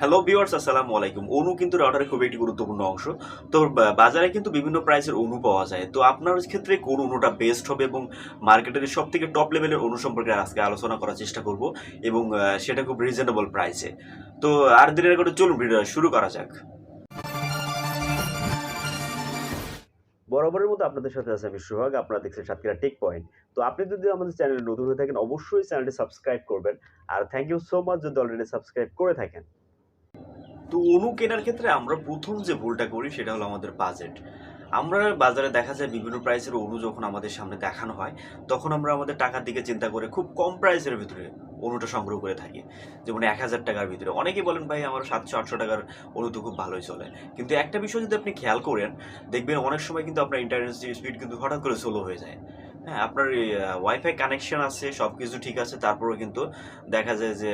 Hello viewers আসসালামু আলাইকুম। অনু কিন্তু রাউটারের খুব একটি গুরুত্বপূর্ণ অংশ। তো বাজারে কিন্তু বিভিন্ন প্রাইসের অনু পাওয়া যায়। তো, আপনার ক্ষেত্রে কোন অনুটা বেস্ট হবে এবং মার্কেটের সব থেকে টপ লেভেলের অনু সম্পর্কে আজকে আলোচনা করার চেষ্টা করব এবং সেটা খুব রিজনেবল প্রাইসে তো, আর দিনের করে চলুন ভিডিও শুরু করা যাক। বরাবরের মতো আপনাদের সাথে আছে আমি সোহাগ, আপনারা দেখছেন সাতক্ষীরা টেক পয়েন্ট তো, আপনি যদি আমাদের চ্যানেলে নতুন হয়ে থাকেন, অবশ্যই চ্যানেলটি সাবস্ক্রাইব করবেন। আর থ্যাংক ইউ সো মাচ যদি অলরেডি সাবস্ক্রাইব করে থাকেন। তো অনু কেনার ক্ষেত্রে আমরা প্রথম যে ভুলটা করি সেটা হলো আমাদের বাজেট আমরা বাজারে দেখা যায় বিভিন্ন প্রাইসের অনু যখন আমাদের সামনে দেখানো হয়, তখন আমরা আমাদের টাকার দিকে চিন্তা করে খুব কম প্রাইসের ভিতরে অনুটা সংগ্রহ করে থাকি। যেমন এক হাজার টাকার ভিতরে। অনেকেই বলেন, ভাই, আমার সাতশো, আটশো টাকার অনু তো খুব ভালোই চলে। কিন্তু একটা বিষয় যদি আপনি খেয়াল করেন, দেখবেন অনেক সময় কিন্তু আপনার ইন্টারনেট স্পিড কিন্তু হঠাৎ করে স্লো হয়ে যায়। হ্যাঁ আপনার ওয়াইফাই কানেকশন আছে সব কিছু ঠিক আছে, তারপরেও কিন্তু দেখা যায় যে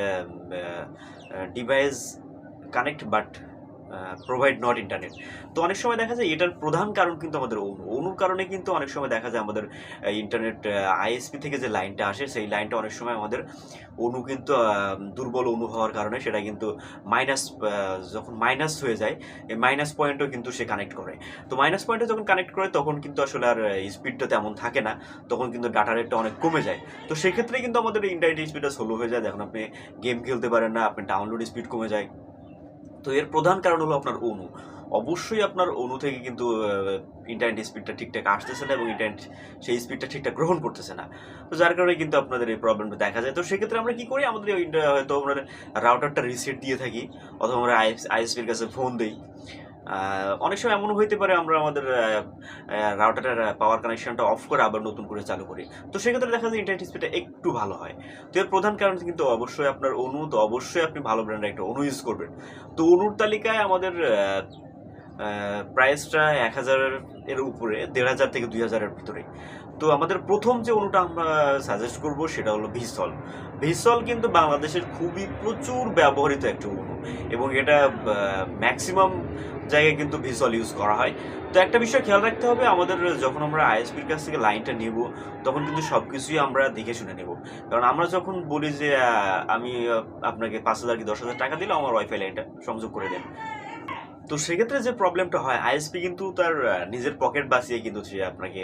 device connect but provide not internet তো অনেক সময় দেখা যায় এটার প্রধান কারণ কিন্তু আমাদের অনু অনুর কারণে কিন্তু অনেক সময় দেখা যায় আমাদের ইন্টারনেট আইএসপি থেকে যে লাইনটা আসে, সেই লাইনটা অনেক সময় আমাদের অনু কিন্তু দুর্বল অনু হওয়ার কারণে সেটা কিন্তু মাইনাস যখন মাইনাস হয়ে যায়, এই মাইনাস পয়েন্টও কিন্তু সে কানেক্ট করে। তো মাইনাস পয়েন্টে যখন কানেক্ট করে, তখন কিন্তু আসলে আর স্পিডটা তেমন থাকে না। তখন কিন্তু ডাটা রেটটা অনেক কমে যায়। তো সেক্ষেত্রে কিন্তু আমাদের ইন্টারনেট স্পিডটা স্লো হয়ে যায়। যখন আপনি গেম খেলতে পারেন না, আপনি ডাউনলোড স্পিড কমে যায়। তো এর প্রধান কারণ হলো আপনার অনু। অবশ্যই আপনার অনু থেকে কিন্তু ইন্টারনেট স্পিডটা ঠিকঠাক আসতেছে না এবং ইন্টারনেট সেই স্পিডটা ঠিকঠাক গ্রহণ করতেছে না। তো যার কারণে কিন্তু আপনাদের এই প্রবলেমটা দেখা যায়। তো সেক্ষেত্রে আমরা কি করি? আমাদের হয়তো আমরা রাউটারটা রিসেট দিয়ে থাকি অথবা আমরা আইএসপির কাছে ফোন দিই। অনেক সময় এমন হইতে পারে আমরা আমাদের রাউটারের পাওয়ার কানেকশনটা অফ করে আবার নতুন করে চালু করি। তো সেক্ষেত্রে দেখা যায় ইন্টারনেট স্পিডটা একটু ভালো হয়। তো এর প্রধান কারণ কিন্তু অবশ্যই আপনার অনু, তো অবশ্যই আপনি ভালো ব্র্যান্ডের একটা অনু ইউজ করবেন। তো অনুর তালিকায় আমাদের প্রাইসটা এক হাজারের এর উপরে, দেড় হাজার থেকে দুই হাজারের ভিতরে। তো আমাদের প্রথম যে অনুটা আমরা সাজেস্ট করব সেটা হলো ভিসল ভিসল কিন্তু বাংলাদেশের খুবই প্রচুর ব্যবহৃত একটা অনু এবং এটা ম্যাক্সিমাম জায়গায় কিন্তু ভিসল ইউজ করা হয়। তো একটা বিষয় খেয়াল রাখতে হবে, আমাদের যখন আমরা আইএসপির কাছ থেকে লাইনটা নেব, তখন কিন্তু সব কিছুই আমরা দেখে শুনে নেব। কারণ আমরা যখন বলি যে আমি আপনাকে পাঁচ হাজার কি দশ হাজার টাকা দিলে আমার ওয়াইফাই লাইনটা সংযোগ করে দেন। তো সেক্ষেত্রে যে প্রবলেমটা হয় আইএসপি কিন্তু তার নিজের পকেট বাঁচিয়ে কিন্তু সে আপনাকে,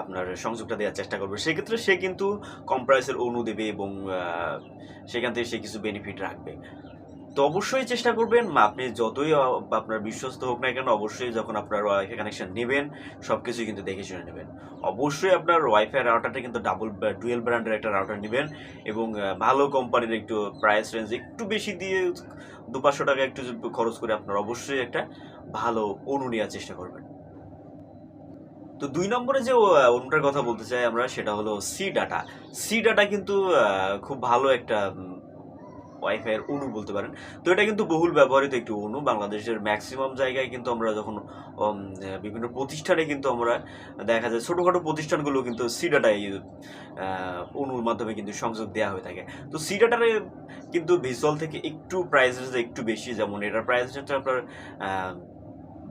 আপনার সংযোগটা দেওয়ার চেষ্টা করবে। সেক্ষেত্রে সে কিন্তু কম প্রাইসের অনু দেবে এবং সেখান থেকে সে কিছু বেনিফিট রাখবে। তো অবশ্যই চেষ্টা করবেন। আপনি যতই আপনার বিশ্বস্ত হোক না কেন, অবশ্যই যখন আপনার ওয়াইফাই কানেকশন নেবেন সব কিছুই কিন্তু দেখে শুনে নেবেন। অবশ্যই আপনার ওয়াইফাই রাউটারটা কিন্তু ডাবল ডুয়েল ব্র্যান্ডের একটা রাউটার নেবেন এবং ভালো কোম্পানির একটু প্রাইস রেঞ্জ একটু বেশি দিয়ে দু পাঁচশো টাকা একটু খরচ করে আপনার অবশ্যই একটা ভালো অনু নেওয়ার চেষ্টা করবেন। তো দুই নম্বরে যে অনুটার কথা বলতে চাই আমরা, সেটা হলো সি ডাটা সি ডাটা কিন্তু খুব ভালো একটা ওয়াইফাই এর অনু বলতে পারেন। তো এটা কিন্তু বহুল ব্যবহৃত একটি অনু বাংলাদেশের ম্যাক্সিমাম জায়গায় কিন্তু আমরা যখন বিভিন্ন প্রতিষ্ঠানে কিন্তু আমরা দেখা যায় ছোটোখাটো প্রতিষ্ঠানগুলো কিন্তু সি এই অনুর মাধ্যমে কিন্তু সংযোগ দেওয়া হয়ে থাকে। তো সি ডাটারে কিন্তু ভিজুয়াল থেকে একটু প্রাইস একটু বেশি। যেমন এটার প্রাইস হচ্ছে আপনার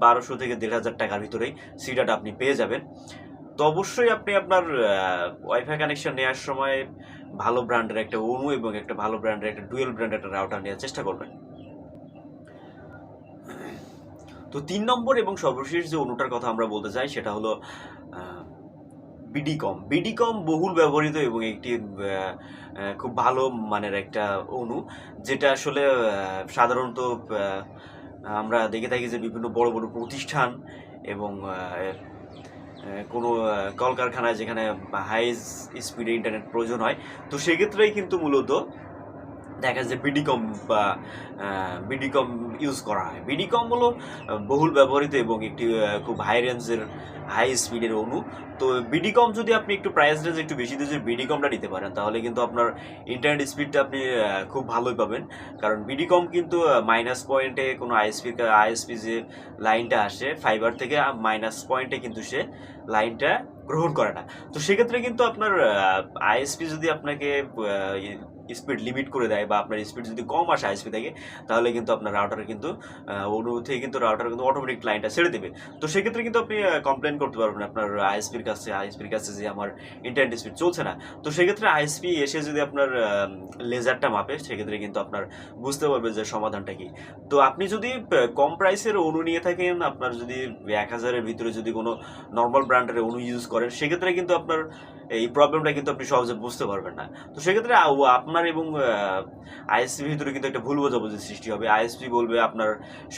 বারোশো থেকে দেড় হাজার টাকার ভিতরেই সি ডাটা আপনি পেয়ে যাবেন। তো অবশ্যই আপনি আপনার ওয়াইফাই কানেকশন নেওয়ার সময় ভালো ব্র্যান্ডের একটা অনু এবং একটা ভালো ব্র্যান্ডের একটা ডুয়েল ব্র্যান্ডের একটা রাউটার নেওয়ার চেষ্টা করবেন। তো তিন নম্বর এবং সর্বশেষ যে অনুটার কথা আমরা বলতে চাই, সেটা হলো বিডিকম বিডিকম বহুল ব্যবহৃত এবং একটি খুব ভালো মানের একটা অনু যেটা আসলে সাধারণত আমরা দেখে থাকি যে বিভিন্ন বড় বড় প্রতিষ্ঠান এবং কোনো কলকারখানায় যেখানে হাই স্পিডে ইন্টারনেট প্রয়োজন হয়। তো সেক্ষেত্রেই কিন্তু মূলত দেখা যায় বিডিকম বা বিডিকম ইউজ করা হয়। বিডিকম হলো বহুল ব্যবহৃত এবং একটি খুব হাই রেঞ্জের হাই স্পিডের অনু তো বিডিকম যদি আপনি একটু প্রাইস রেঞ্জ একটু বেশি দিয়ে যদি বিডিকমটা নিতে পারেন, তাহলে কিন্তু আপনার ইন্টারনেট স্পিডটা আপনি খুব ভালোই পাবেন। কারণ বিডিকম কিন্তু মাইনাস পয়েন্টে কোনো আইএসপি আইএসপি যে লাইনটা আসে ফাইবার থেকে মাইনাস পয়েন্টে কিন্তু সে লাইনটা গ্রহণ করে না। তো সেক্ষেত্রে কিন্তু আপনার আইএসপি যদি আপনাকে স্পিড লিমিট করে দেয় বা আপনার স্পিড যদি কম আসে আইএসপি থেকে, তাহলে কিন্তু আপনার রাউটার কিন্তু অনু থেকে কিন্তু রাউটার কিন্তু অটোমেটিক লাইনটা ছেড়ে দেবে। তো সেক্ষেত্রে কিন্তু আপনি কমপ্লেন করতে পারবেন আপনার আইএসপির কাছে আইএসপির কাছে যে আমার ইন্টারনেট স্পিড চলছে না। তো সেক্ষেত্রে আইএসপি এসে যদি আপনার লেজারটা মাপে, সেক্ষেত্রে কিন্তু আপনার বুঝতে পারবে যে সমাধানটা কি। তো আপনি যদি কম প্রাইসের অনু নিয়ে থাকেন, আপনার যদি এক হাজারের ভিতরে যদি কোনো নর্মাল ব্র্যান্ডের অনু ইউজ করেন, সেক্ষেত্রে কিন্তু আপনার এই প্রবলেমটা কিন্তু আপনি সহজে বুঝতে পারবেন না। তো সেক্ষেত্রে আ- আপনার এবং আইএসপির ভিতরে কিন্তু একটা ভুল বোঝাবুঝি সৃষ্টি হবে। আইএসপি বলবে আপনার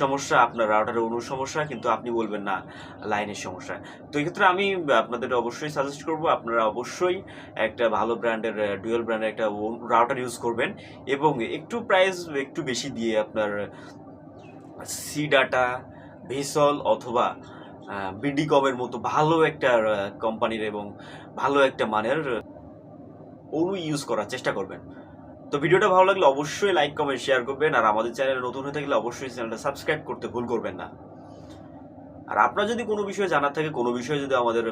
সমস্যা, আপনার রাউটারের অনুর সমস্যা, কিন্তু আপনি বলবেন না লাইনের সমস্যা। তো এক্ষেত্রে আমি আপনাদের অবশ্যই সাজেস্ট করব, আপনারা অবশ্যই একটা ভালো ব্র্যান্ডের ডুয়েল ব্র্যান্ডের একটা রাউটার ইউজ করবেন এবং একটু প্রাইস একটু বেশি দিয়ে আপনার সি ডাটা ভিসল অথবা বিডি কমের মতো ভালো একটা কোম্পানির এবং ভালো একটা মানের অনু ইউজ করার চেষ্টা করবেন। তো ভিডিওটা ভালো লাগলে অবশ্যই লাইক কমেন্ট শেয়ার করবেন, আর আমাদের চ্যানেলে নতুন হয়ে থাকলে অবশ্যই চ্যানেলটা সাবস্ক্রাইব করতে ভুল করবেন না। আর আপনার যদি কোনো বিষয়ে জানার থাকে, কোনো বিষয়ে যদি আমাদের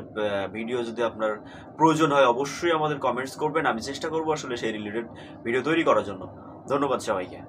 ভিডিও যদি আপনার প্রয়োজন হয়, অবশ্যই আমাদের কমেন্টস করবেন। আমি চেষ্টা করব আসলে সেই রিলেটেড ভিডিও তৈরি করার জন্য। ধন্যবাদ সবাইকে।